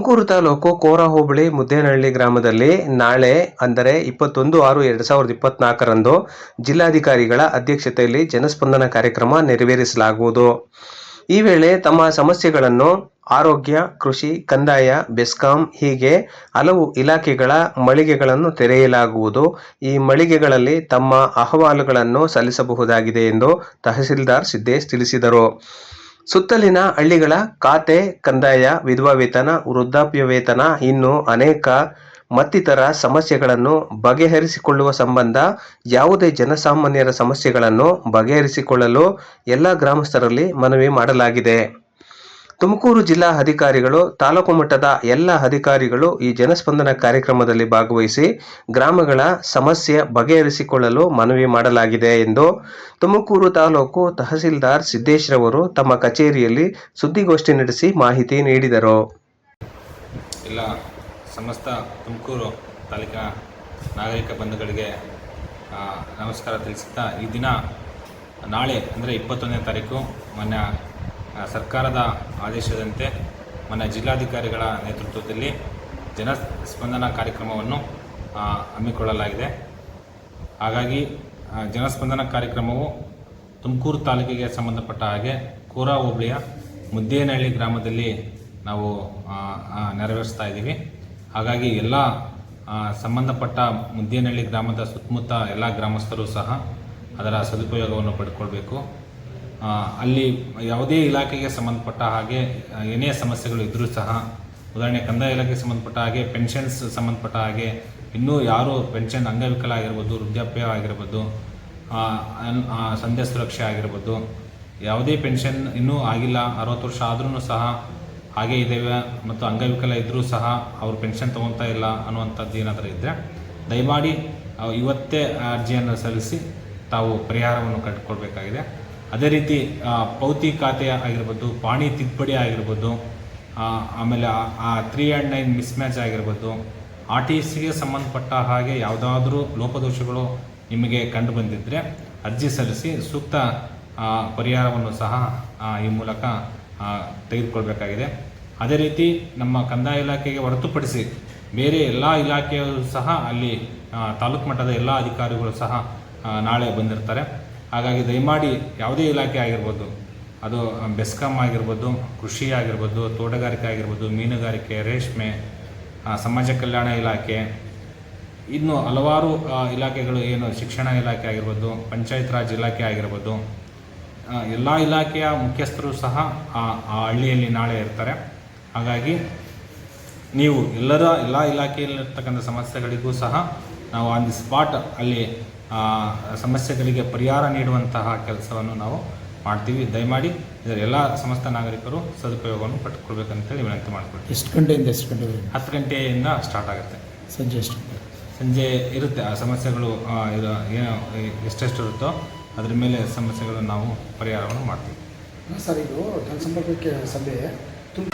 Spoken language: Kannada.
ತುಮಕೂರು ತಾಲೂಕು ಕೋರ ಹೋಬಳಿ ಮುದ್ದೇನಹಳ್ಳಿ ಗ್ರಾಮದಲ್ಲಿ ನಾಳೆ, ಅಂದರೆ ಇಪ್ಪತ್ತೊಂದು ಆರು ಎರಡು ಸಾವಿರದ ಇಪ್ಪತ್ನಾಲ್ಕರಂದು ಜಿಲ್ಲಾಧಿಕಾರಿಗಳ ಅಧ್ಯಕ್ಷತೆಯಲ್ಲಿ ಜನಸ್ಪಂದನ ಕಾರ್ಯಕ್ರಮ ನೆರವೇರಿಸಲಾಗುವುದು. ಈ ವೇಳೆ ತಮ್ಮ ಸಮಸ್ಯೆಗಳನ್ನು ಆರೋಗ್ಯ, ಕೃಷಿ, ಕಂದಾಯ, ಬೆಸ್ಕಾಂ ಹೀಗೆ ಹಲವು ಇಲಾಖೆಗಳ ಮಳಿಗೆಗಳನ್ನು ತೆರೆಯಲಾಗುವುದು. ಈ ಮಳಿಗೆಗಳಲ್ಲಿ ತಮ್ಮ ಅಹವಾಲುಗಳನ್ನು ಸಲ್ಲಿಸಬಹುದಾಗಿದೆ ಎಂದು ತಹಸೀಲ್ದಾರ್ ಸಿದ್ದೇಶ್ ತಿಳಿಸಿದರು. ಸುತ್ತಲಿನ ಹಳ್ಳಿಗಳ ಖಾತೆ, ಕಂದಾಯ, ವಿಧವಾ ವೇತನ, ವೃದ್ಧಾಪ್ಯ ವೇತನ ಇನ್ನು ಅನೇಕ ಮತ್ತಿತರ ಸಮಸ್ಯೆಗಳನ್ನು ಬಗೆಹರಿಸಿಕೊಳ್ಳುವ ಸಂಬಂಧ ಯಾವುದೇ ಜನಸಾಮಾನ್ಯರ ಸಮಸ್ಯೆಗಳನ್ನು ಬಗೆಹರಿಸಿಕೊಳ್ಳಲು ಎಲ್ಲ ಗ್ರಾಮಸ್ಥರಲ್ಲಿ ಮನವಿ ಮಾಡಲಾಗಿದೆ. ತುಮಕೂರು ಜಿಲ್ಲಾ ಅಧಿಕಾರಿಗಳು, ತಾಲೂಕು ಮಟ್ಟದ ಎಲ್ಲ ಅಧಿಕಾರಿಗಳು ಈ ಜನಸ್ಪಂದನ ಕಾರ್ಯಕ್ರಮದಲ್ಲಿ ಭಾಗವಹಿಸಿ ಗ್ರಾಮಗಳ ಸಮಸ್ಯೆ ಬಗೆಹರಿಸಿಕೊಳ್ಳಲು ಮನವಿ ಮಾಡಲಾಗಿದೆ ಎಂದು ತುಮಕೂರು ತಾಲೂಕು ತಹಸೀಲ್ದಾರ್ ಸಿದ್ದೇಶ್ರವರು ತಮ್ಮ ಕಚೇರಿಯಲ್ಲಿ ಸುದ್ದಿಗೋಷ್ಠಿ ನಡೆಸಿ ಮಾಹಿತಿ ನೀಡಿದರು. ಎಲ್ಲ ಸಮಸ್ತ ತುಮಕೂರು ತಾಲೂಕಿನ ನಾಗರಿಕ ಬಂಧುಗಳಿಗೆ ನಮಸ್ಕಾರ ತಿಳಿಸುತ್ತಾ ಈ ದಿನ ನಾಳೆ, ಅಂದರೆ ಇಪ್ಪತ್ತೊಂದನೇ ತಾರೀಕು ಮೊನ್ನೆ ಸರ್ಕಾರದ ಆದೇಶದಂತೆ ಮನೆ ಜಿಲ್ಲಾಧಿಕಾರಿಗಳ ನೇತೃತ್ವದಲ್ಲಿ ಜನ ಸ್ಪಂದನ ಕಾರ್ಯಕ್ರಮವನ್ನು ಹಮ್ಮಿಕೊಳ್ಳಲಾಗಿದೆ. ಹಾಗಾಗಿ ಜನಸ್ಪಂದನ ಕಾರ್ಯಕ್ರಮವು ತುಮಕೂರು ತಾಲೂಕಿಗೆ ಸಂಬಂಧಪಟ್ಟ ಹಾಗೆ ಕೋರಾ ಹೋಬಳಿಯ ಮುದ್ದೇನಹಳ್ಳಿ ಗ್ರಾಮದಲ್ಲಿ ನಾವು ನೆರವೇರಿಸ್ತಾ ಇದ್ದೀವಿ. ಹಾಗಾಗಿ ಎಲ್ಲ ಸಂಬಂಧಪಟ್ಟ ಮುದ್ದೇನಹಳ್ಳಿ ಗ್ರಾಮದ ಸುತ್ತಮುತ್ತ ಎಲ್ಲ ಗ್ರಾಮಸ್ಥರು ಸಹ ಅದರ ಸದುಪಯೋಗವನ್ನು ಪಡ್ಕೊಳ್ಬೇಕು. ಅಲ್ಲಿ ಯಾವುದೇ ಇಲಾಖೆಗೆ ಸಂಬಂಧಪಟ್ಟ ಹಾಗೆ ಏನೇ ಸಮಸ್ಯೆಗಳು ಇದ್ದರೂ ಸಹ, ಉದಾಹರಣೆ ಕಂದಾಯ ಇಲಾಖೆಗೆ ಸಂಬಂಧಪಟ್ಟ ಹಾಗೆ, ಪೆನ್ಷನ್ಸ್ ಸಂಬಂಧಪಟ್ಟ ಹಾಗೆ, ಇನ್ನೂ ಯಾರು ಪೆನ್ಷನ್ ಅಂಗವಿಕಲ ಆಗಿರ್ಬೋದು, ವೃದ್ಧಾಪ್ಯ ಆಗಿರ್ಬೋದು ಸಂಧ್ಯಾ ಸುರಕ್ಷೆ ಆಗಿರ್ಬೋದು, ಯಾವುದೇ ಪೆನ್ಷನ್ ಇನ್ನೂ ಆಗಿಲ್ಲ, ಅರವತ್ತು ವರ್ಷ ಆದ್ರೂ ಸಹ ಹಾಗೆ ಇದ್ದೇವೆ ಮತ್ತು ಅಂಗವಿಕಲ ಇದ್ದರೂ ಸಹ ಅವರು ಪೆನ್ಷನ್ ತೊಗೊತಾ ಇಲ್ಲ ಅನ್ನುವಂಥದ್ದು ಏನಾದರೂ ಇದ್ದರೆ ದಯಮಾಡಿ ಇವತ್ತೇ ಅರ್ಜಿಯನ್ನು ಸಲ್ಲಿಸಿ ತಾವು ಪರಿಹಾರವನ್ನು ಕಟ್ಟಿಕೊಳ್ಬೇಕಾಗಿದೆ ಅದೇ ರೀತಿ ಪೌತಿ ಖಾತೆ ಆಗಿರ್ಬೋದು, ಪಾಣಿ ತಿದ್ದುಪಡಿ ಆಗಿರ್ಬೋದು ಆಮೇಲೆ ಆ three and nine mismatch ಆಗಿರ್ಬೋದು ಆರ್ ಟಿ ಸಿಗೆ ಸಂಬಂಧಪಟ್ಟ ಹಾಗೆ ಯಾವುದಾದ್ರೂ ಲೋಪದೋಷಗಳು ನಿಮಗೆ ಕಂಡು ಬಂದಿದ್ದರೆ ಅರ್ಜಿ ಸಲ್ಲಿಸಿ ಸೂಕ್ತ ಪರಿಹಾರವನ್ನು ಸಹ ಈ ಮೂಲಕ ತೆಗೆದುಕೊಳ್ಬೇಕಾಗಿದೆ. ಅದೇ ರೀತಿ ನಮ್ಮ ಕಂದಾಯ ಇಲಾಖೆಗೆ ಹೊರತುಪಡಿಸಿ ಬೇರೆ ಎಲ್ಲ ಇಲಾಖೆಯವರು ಸಹ ಅಲ್ಲಿ ತಾಲೂಕು ಮಟ್ಟದ ಎಲ್ಲ ಅಧಿಕಾರಿಗಳು ಸಹ ನಾಳೆ ಬಂದಿರ್ತಾರೆ. ಹಾಗಾಗಿ ದಯಮಾಡಿ ಯಾವುದೇ ಇಲಾಖೆ ಆಗಿರ್ಬೋದು, ಅದು ಬೆಸ್ಕಾಂ ಆಗಿರ್ಬೋದು, ಕೃಷಿ ಆಗಿರ್ಬೋದು, ತೋಟಗಾರಿಕೆ ಆಗಿರ್ಬೋದು, ಮೀನುಗಾರಿಕೆ, ರೇಷ್ಮೆ ಸಮಾಜ ಕಲ್ಯಾಣ ಇಲಾಖೆ, ಇನ್ನು ಹಲವಾರು ಇಲಾಖೆಗಳು ಏನು ಶಿಕ್ಷಣ ಇಲಾಖೆ ಆಗಿರ್ಬೋದು, ಪಂಚಾಯತ್ ರಾಜ್ ಇಲಾಖೆ ಆಗಿರ್ಬೋದು ಎಲ್ಲ ಇಲಾಖೆಯ ಮುಖ್ಯಸ್ಥರು ಸಹ ಆ ಆ ಹಳ್ಳಿಯಲ್ಲಿ ನಾಳೆ ಇರ್ತಾರೆ. ಹಾಗಾಗಿ ನೀವು ಎಲ್ಲರ, ಎಲ್ಲ ಇಲಾಖೆಯಲ್ಲಿರ್ತಕ್ಕಂಥ ಸಮಸ್ಯೆಗಳಿಗೂ ಸಹ ನಾವು ಆನ್ ದಿ ಸ್ಪಾಟ್ ಅಲ್ಲಿ ಸಮಸ್ಯೆಗಳಿಗೆ ಪರಿಹಾರ ನೀಡುವಂತಹ ಕೆಲಸವನ್ನು ನಾವು ಮಾಡ್ತೀವಿ. ದಯಮಾಡಿ ಇದರ ಎಲ್ಲ ಸಮಸ್ತ ನಾಗರಿಕರು ಸದುಪಯೋಗವನ್ನು ಪಡೆದುಕೊಳ್ಬೇಕಂತೇಳಿ ವಿನಂತಿ ಮಾಡ್ಕೊಳ್ತೀವಿ. ಎಷ್ಟು ಗಂಟೆಯಿಂದ ಎಷ್ಟು ಗಂಟೆ ಹತ್ತು ಗಂಟೆಯಿಂದ ಸ್ಟಾರ್ಟ್ ಆಗುತ್ತೆ. ಸಂಜೆ ಎಷ್ಟು ಗಂಟೆ? ಸಂಜೆ ಇರುತ್ತೆ. ಆ ಸಮಸ್ಯೆಗಳು ಏನು ಎಷ್ಟೆಷ್ಟು ಇರುತ್ತೋ ಅದ್ರ ಮೇಲೆ ಸಮಸ್ಯೆಗಳನ್ನು ನಾವು ಪರಿಹಾರವನ್ನು ಮಾಡ್ತೀವಿ. ಸರ್ ಇದು ಜನಸಂಪರ್ಕಕ್ಕೆ ಸಭೆ. ತುಂಬ